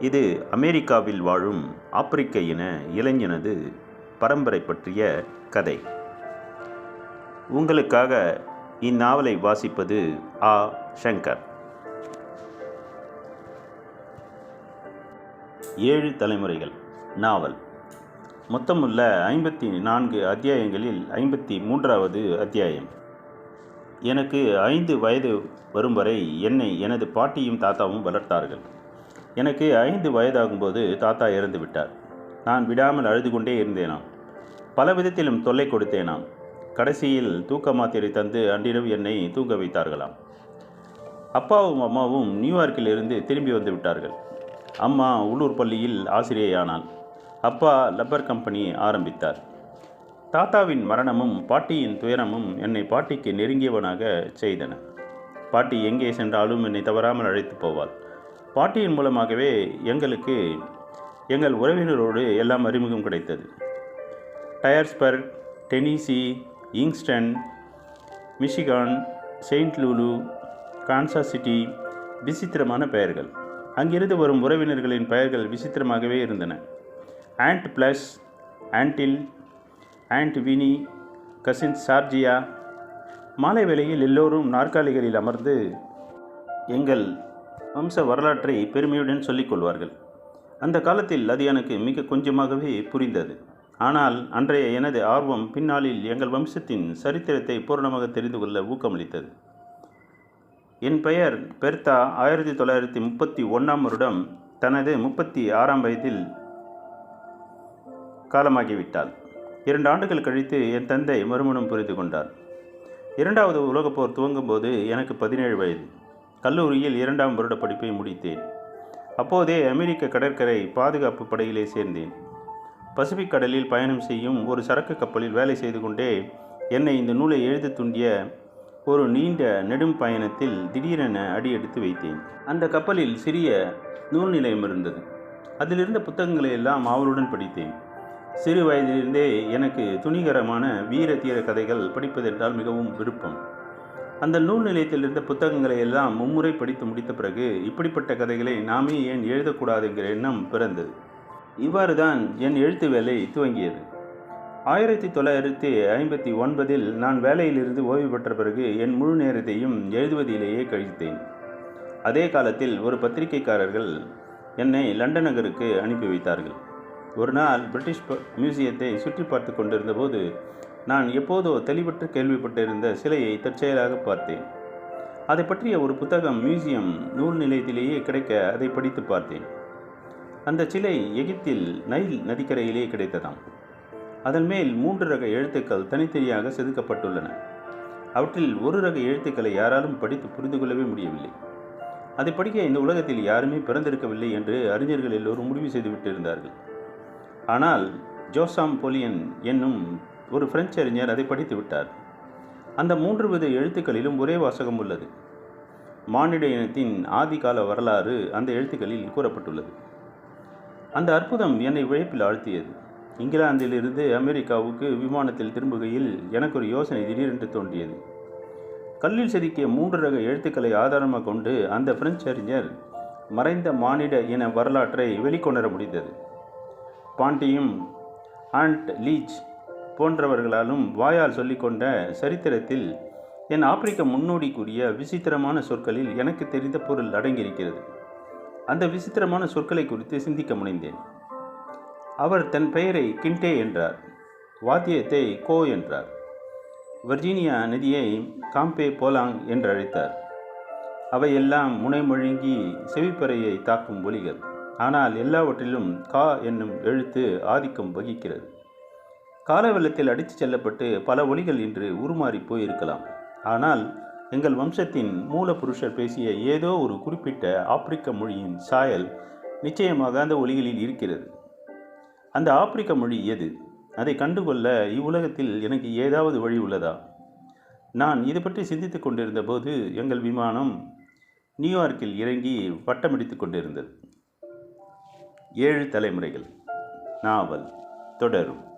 இது அமெரிக்காவில் வாழும் ஆப்பிரிக்க இன இளைஞனது பரம்பரை பற்றிய கதை. உங்களுக்காக இந்நாவலை வாசிப்பது ஆ. சங்கர். ஏழு தலைமுறைகள். நாவல். மொத்தமுள்ள ஐம்பத்தி நான்கு அத்தியாயங்களில் ஐம்பத்தி மூன்றாவது அத்தியாயம். எனக்கு ஐந்து வயது வரும் வரை என்னை எனது பாட்டியும் தாத்தாவும் வளர்த்தார்கள். எனக்கு ஐந்து வயதாகும்போது தாத்தா இறந்து விட்டார். நான் விடாமல் அழுது கொண்டே இருந்தேனாம். பல விதத்திலும் தொல்லை கொடுத்தேனாம். கடைசியில் தூக்க மாத்திரை தந்து அன்றிரவு என்னை தூங்க வைத்தார்களாம். அப்பாவும் அம்மாவும் நியூயார்க்கில் இருந்து திரும்பி வந்து விட்டார்கள். அம்மா உள்ளூர் பள்ளியில் ஆசிரியையானாள். அப்பா லப்பர் கம்பெனி ஆரம்பித்தார். தாத்தாவின் மரணமும் பாட்டியின் துயரமும் என்னை பாட்டிக்கு நெருங்கியவனாக செய்தன. பாட்டி எங்கே சென்றாலும் என்னை தவறாமல் அழைத்து போவாள். பாட்டியின் மூலமாகவே எங்களுக்கு எங்கள் உறவினரோடு எல்லாம் அறிமுகம் கிடைத்தது. Dyersburg Tennessee இங்ஸ்டன் Michigan Saint Louis Kansas City விசித்திரமான பெயர்கள். அங்கிருந்து வரும் உறவினர்களின் பெயர்கள் விசித்திரமாகவே இருந்தன. ஆண்ட் பிளஸ் ஆண்டில் ஆண்ட் வினி கசின் சார்ஜியா. மாலை வேளையில் எல்லோரும் நாற்காலிகளில் அமர்ந்து எங்கள் வம்ச வரலாற்றை பெருமையுடன் சொல்லிக் கொள்வார்கள். அந்த காலத்தில் அது எனக்கு மிக கொஞ்சமாகவே புரிந்தது. ஆனால் அன்றைய எனது ஆர்வம் பின்னாளில் எங்கள் வம்சத்தின் சரித்திரத்தை பூரணமாக தெரிந்து கொள்ள ஊக்கமளித்தது. என் பெயர் பெர்தா ஆயிரத்தி தொள்ளாயிரத்தி முப்பத்தி ஒன்றாம் வருடம் தனது முப்பத்தி ஆறாம் வயதில் காலமாகிவிட்டாள். இரண்டு ஆண்டுகள் கழித்து என் தந்தை மறுமணம் புரிந்து கொண்டார். இரண்டாவது உலகப் போர் துவங்கும்போது எனக்கு பதினேழு வயது. கல்லூரியில் இரண்டாம் வருட படிப்பை முடித்தேன். அப்போதே அமெரிக்க கடற்கரை பாதுகாப்பு படையிலே சேர்ந்தேன். பசிபிக் கடலில் பயணம் செய்யும் ஒரு சரக்கு கப்பலில் வேலை செய்து கொண்டே என்னை இந்த நூலை எழுத துண்டிய ஒரு நீண்ட நெடும் பயணத்தில் திடீரென அடியெடுத்து வைத்தேன். அந்த கப்பலில் சிறிய நூல் நிலையம் இருந்தது. அதிலிருந்த புத்தகங்களை எல்லாம் ஆவலுடன் படித்தேன். சிறு வயதிலிருந்தே எனக்கு துணிகரமான வீர தீர கதைகள் படிப்பதென்றால் மிகவும் விருப்பம். அந்த நூல் நிலையத்தில் இருந்த புத்தகங்களை எல்லாம் மும்முறை படித்து முடித்த பிறகு இப்படிப்பட்ட கதைகளை நாமே ஏன் எழுதக்கூடாது என்கிற எண்ணம் பிறந்தது. இவ்வாறு தான் என் எழுத்து வேலை துவங்கியது. ஆயிரத்தி தொள்ளாயிரத்தி ஐம்பத்தி ஒன்பதில் நான் வேலையிலிருந்து ஓய்வு பெற்ற பிறகு என் முழு நேரத்தையும் எழுதுவதிலேயே கழித்தேன். அதே காலத்தில் ஒரு பத்திரிகைக்காரர்கள் என்னை லண்டன் நகருக்கு அனுப்பி வைத்தார்கள். ஒரு நாள் பிரிட்டிஷ் மியூசியத்தை சுற்றி பார்த்து கொண்டிருந்தபோது நான் எப்போதோ தெளிவற்று கேள்விப்பட்டிருந்த சிலையை தற்செயலாக பார்த்தேன். அதை பற்றிய ஒரு புத்தகம் மியூசியம் நூல் நிலையத்திலேயே கிடைக்க அதை படித்து பார்த்தேன். அந்த சிலை எகிப்தில் நைல் நதிக்கரையிலே கிடைத்ததாம். அதன் மேல் மூன்று ரக எழுத்துக்கள் தனித்தனியாக செதுக்கப்பட்டுள்ளன. அவற்றில் ஒரு ரக எழுத்துக்களை யாராலும் படித்து புரிந்து கொள்ளவே முடியவில்லை. அதை படிக்க இந்த உலகத்தில் யாருமே பிறந்திருக்கவில்லை என்று அறிஞர்கள் எல்லோரும் முடிவு செய்துவிட்டிருந்தார்கள். ஆனால் ஜோசாம் பொலியன் என்னும் ஒரு பிரெஞ்சு அறிஞர் அதை படித்து விட்டார். அந்த மூன்று வித எழுத்துக்களிலும் ஒரே வாசகம் உள்ளது. மானிட இனத்தின் ஆதிகால வரலாறு அந்த எழுத்துக்களில் கூறப்பட்டுள்ளது. அந்த அற்புதம் என்னை விழைப்பில் ஆழ்த்தியது. இங்கிலாந்திலிருந்து அமெரிக்காவுக்கு விமானத்தில் திரும்புகையில் எனக்கு ஒரு யோசனை திடீரென்று தோன்றியது. கல்லில் செதுக்கிய மூன்று ரக எழுத்துக்களை ஆதாரமாக கொண்டு அந்த பிரெஞ்சு அறிஞர் மறைந்த மானிட இன வரலாற்றை வெளிக்கொணர முடிந்தது. பாண்டியும் ஆண்ட் லீச் போன்றவர்களாலும் வாயால் சொல்லிக்கொண்ட சரித்திரத்தில் என் ஆப்பிரிக்க முன்னோடிக்குரிய விசித்திரமான சொற்களில் எனக்கு தெரிந்த பொருள் அடங்கியிருக்கிறது. அந்த விசித்திரமான சொற்களை குறித்து சிந்திக்க முனைந்தேன். அவர் தன் பெயரை கிண்டே என்றார் வாத்தியத்தை கோ என்றார் வர்ஜீனியா நதியை காம்பே போலாங் என்று அழைத்தார். அவையெல்லாம் முனைமொழுங்கி செவிப்பறையை தாக்கும் ஒலிகள் ஆனால் எல்லாவற்றிலும் கா என்னும் எழுத்து ஆதிக்கம் வகிக்கிறது. கால வெள்ளத்தில் அடித்துச் செல்லப்பட்டு பல ஒலிகள் இன்று உருமாறி போயிருக்கலாம். ஆனால் எங்கள் வம்சத்தின் மூலபுருஷர் பேசிய ஏதோ ஒரு குறிப்பிட்ட ஆப்பிரிக்க மொழியின் சாயல் நிச்சயமாக அந்த ஒலிகளில் இருக்கிறது. அந்த ஆப்பிரிக்க மொழி எது? அதை கண்டுகொள்ள இவ்வுலகத்தில் எனக்கு ஏதாவது வழி உள்ளதா? நான் இது பற்றி சிந்தித்துக் கொண்டிருந்த போது எங்கள் விமானம் நியூயார்க்கில் இறங்கி வட்டமடித்து கொண்டிருந்தது. ஏழு தலைமுறைகள். நாவல். தொடரும்.